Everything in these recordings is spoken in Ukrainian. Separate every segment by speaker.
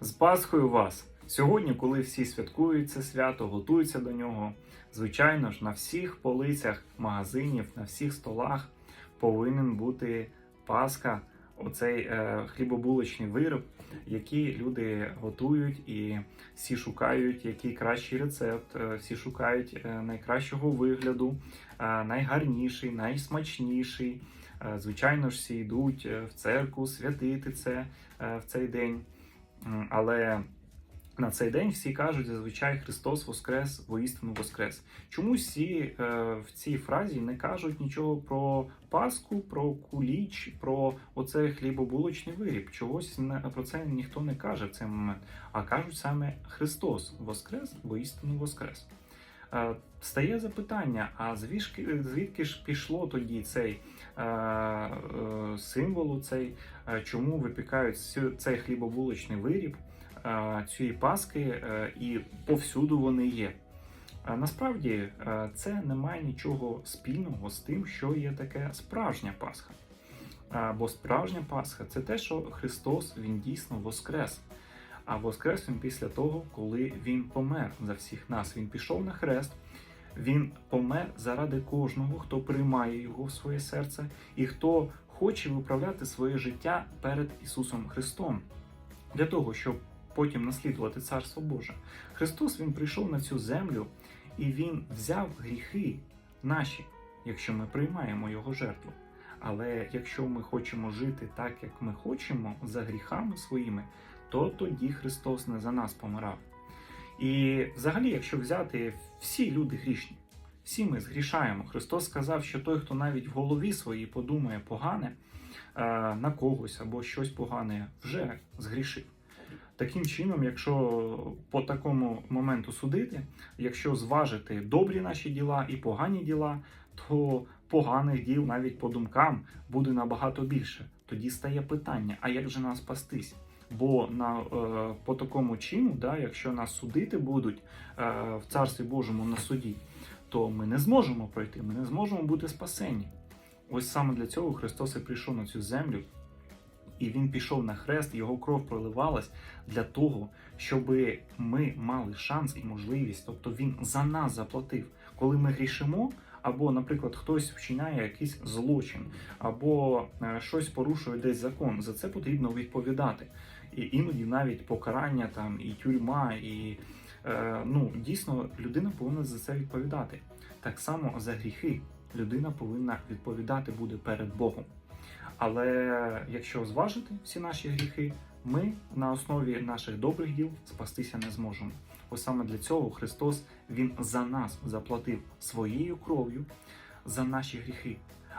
Speaker 1: З Пасхою вас! Сьогодні, коли всі святкують це свято, готуються до нього, звичайно ж, на всіх полицях магазинів, на всіх столах повинен бути Пасха, оцей е, хлібобулочний вироб, який люди готують, і всі шукають який кращий рецепт, е, всі шукають е, найкращого вигляду, е, найгарніший, найсмачніший. Е, Звичайно ж, всі йдуть е, в церкву святити це е, в цей день. Але на цей день всі кажуть зазвичай Христос Воскрес, воістину Воскрес. Чомусь всі е, в цій фразі не кажуть нічого про Пасху, про куліч, про оцей хлібобулочний виріб. Чогось про це ніхто не каже в цей момент, а кажуть саме Христос Воскрес, воістину Воскрес. Е, Стає запитання: а звідки, звідки ж пішло тоді цей е, е, цей, е, чому випікають цей хлібобулочний виріб? цієї паски, і повсюду вони є. Насправді це не має нічого спільного з тим, що є таке справжня Пасха. Бо справжня Пасха це те, що Христос Він дійсно воскрес. А воскрес він після того, коли Він помер за всіх нас. Він пішов на хрест, він помер заради кожного, хто приймає його в своє серце і хто хоче виправляти своє життя перед Ісусом Христом. Для того, щоб потім наслідувати Царство Боже. Христос Він прийшов на цю землю і Він взяв гріхи наші, якщо ми приймаємо Його жертву. Але якщо ми хочемо жити так, як ми хочемо, за гріхами своїми, то тоді Христос не за нас помирав. І взагалі, якщо взяти всі люди грішні, всі ми згрішаємо. Христос сказав, що той, хто навіть в голові своїй подумає погане е, на когось або щось погане, вже згрішив. Таким чином, якщо по такому моменту судити, якщо зважити добрі наші діла і погані діла, то поганих діл навіть по думкам буде набагато більше. Тоді стає питання: а як же нас спастись? Бо на е, по такому чину, да, якщо нас судити будуть е, в царстві Божому на суді, то ми не зможемо пройти, ми не зможемо бути спасені. Ось саме для цього Христос і прийшов на цю землю, і Він пішов на хрест, його кров проливалась для того, щоб ми мали шанс і можливість. Тобто він за нас заплатив. Коли ми грішимо, або, наприклад, хтось вчиняє якийсь злочин, або е, щось порушує десь закон, за це потрібно відповідати. І іноді навіть покарання там, і тюрма, і е, ну дійсно людина повинна за це відповідати. Так само за гріхи людина повинна відповідати буде перед Богом. Але якщо зважити всі наші гріхи, ми на основі наших добрих діл спастися не зможемо. Ось саме для цього Христос Він за нас заплатив своєю кров'ю за наші гріхи.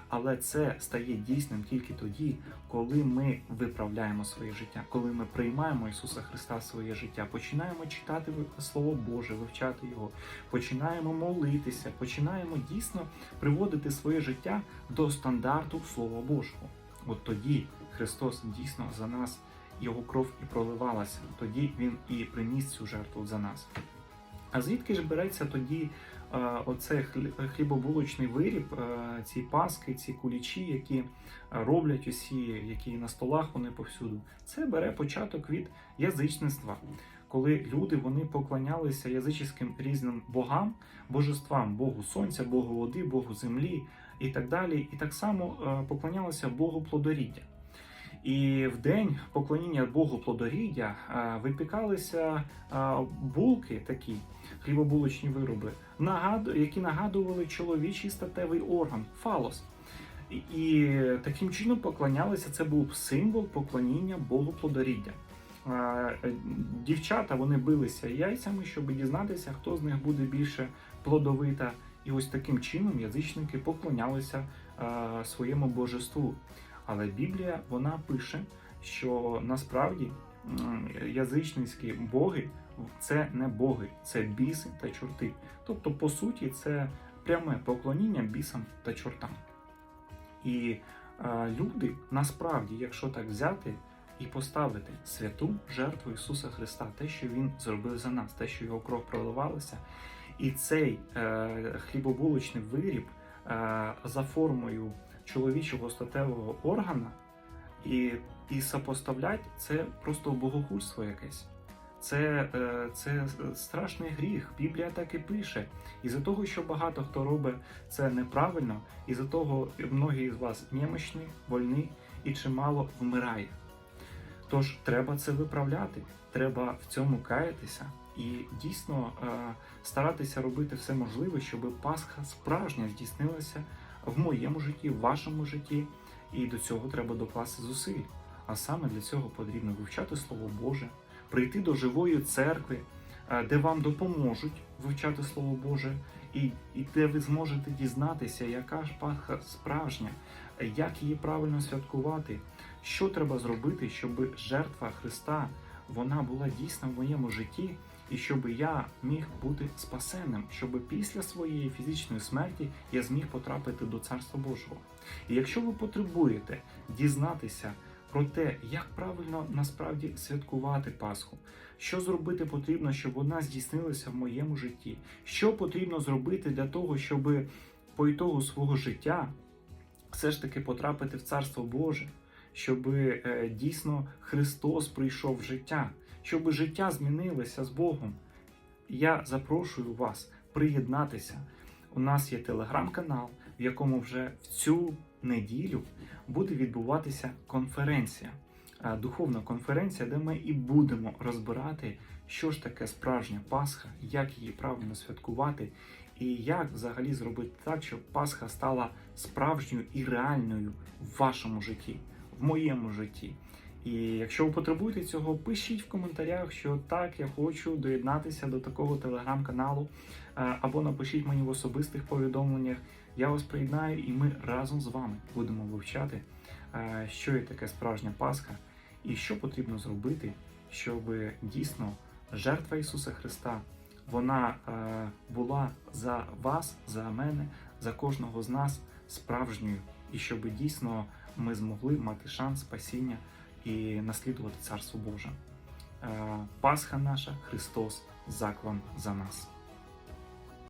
Speaker 1: Але це стає дійсним тільки тоді, коли ми виправляємо своє життя, коли ми приймаємо Ісуса Христа в своє життя, починаємо читати Слово Боже, вивчати його, починаємо молитися, починаємо дійсно приводити своє життя до стандарту Слова Божого. От тоді Христос дійсно за нас його кров і проливалася. Тоді він і приніс цю жертву за нас. А звідки ж береться тоді оцей хлі- хлібобулочний виріб, ці паски, ці кулічі, які роблять усі, які на столах вони повсюду? Це бере початок від язичництва. Коли люди вони поклонялися язичницьким різним богам, божествам, Богу Сонця, Богу води, Богу землі і так далі. І так само поклонялися Богу плодоріддя. І в день поклоніння Богу плодоріддя випікалися булки, такі хлібобулочні вироби, які нагадували чоловічий статевий орган фалос. І, таким чином поклонялися. Це був символ поклоніння Богу плодоріддя. Е, Дівчата вони билися яйцями, щоб дізнатися, хто з них буде більше плодовита. І ось таким чином язичники поклонялися своєму божеству. Але Біблія вона пише, що насправді язичницькі боги це не боги, це біси та чорти. Тобто, по суті, це пряме поклоніння бісам та чортам. І е, люди насправді, якщо так взяти і поставити святу жертву Ісуса Христа, те, що Він зробив за нас, те, що його кров проливалася, і цей е, хлібобулочний виріб е, за формою чоловічого статевого органа, і і сопоставлять це просто богохульство якесь. Це, е, це страшний гріх. Біблія так і пише. І за того, що багато хто робить це неправильно, і за того многі з вас немощні, больні і чимало вмирає. Тож треба це виправляти, треба в цьому каятися і дійсно е, старатися робити все можливе, щоб Пасха справжня здійснилася в моєму житті, в вашому житті. І до цього треба докласти зусиль. А саме для цього потрібно вивчати Слово Боже, прийти до живої церкви, е, де вам допоможуть вивчати Слово Боже, і, і де ви зможете дізнатися, яка ж Пасха справжня, як її правильно святкувати, що треба зробити, щоб жертва Христа вона була дійсна в моєму житті, і щоб я міг бути спасенним, щоб після своєї фізичної смерті я зміг потрапити до Царства Божого. І якщо ви потребуєте дізнатися про те, як правильно насправді святкувати Пасху, що зробити потрібно, щоб вона здійснилася в моєму житті, що потрібно зробити для того, щоб по ітогу свого життя все ж таки потрапити в Царство Боже, щоб е, дійсно Христос прийшов в життя, щоб життя змінилося з Богом. Я запрошую вас приєднатися. У нас є телеграм-канал, в якому вже в цю неділю буде відбуватися конференція, духовна конференція, де ми і будемо розбирати, що ж таке справжня Пасха, як її правильно святкувати, і як взагалі зробити так, щоб Пасха стала справжньою і реальною в вашому житті, в моєму житті. І якщо ви потребуєте цього, пишіть в коментарях, що так, я хочу доєднатися до такого телеграм-каналу, або напишіть мені в особистих повідомленнях. Я вас приєднаю, і ми разом з вами будемо вивчати, е, що є таке справжня Пасха, і що потрібно зробити, щоб дійсно жертва Ісуса Христа вона е, була за вас, за мене, за кожного з нас справжньою, і щоб дійсно ми змогли мати шанс спасіння і наслідувати Царство Боже. Е, Пасха наша, Христос, заклан за нас.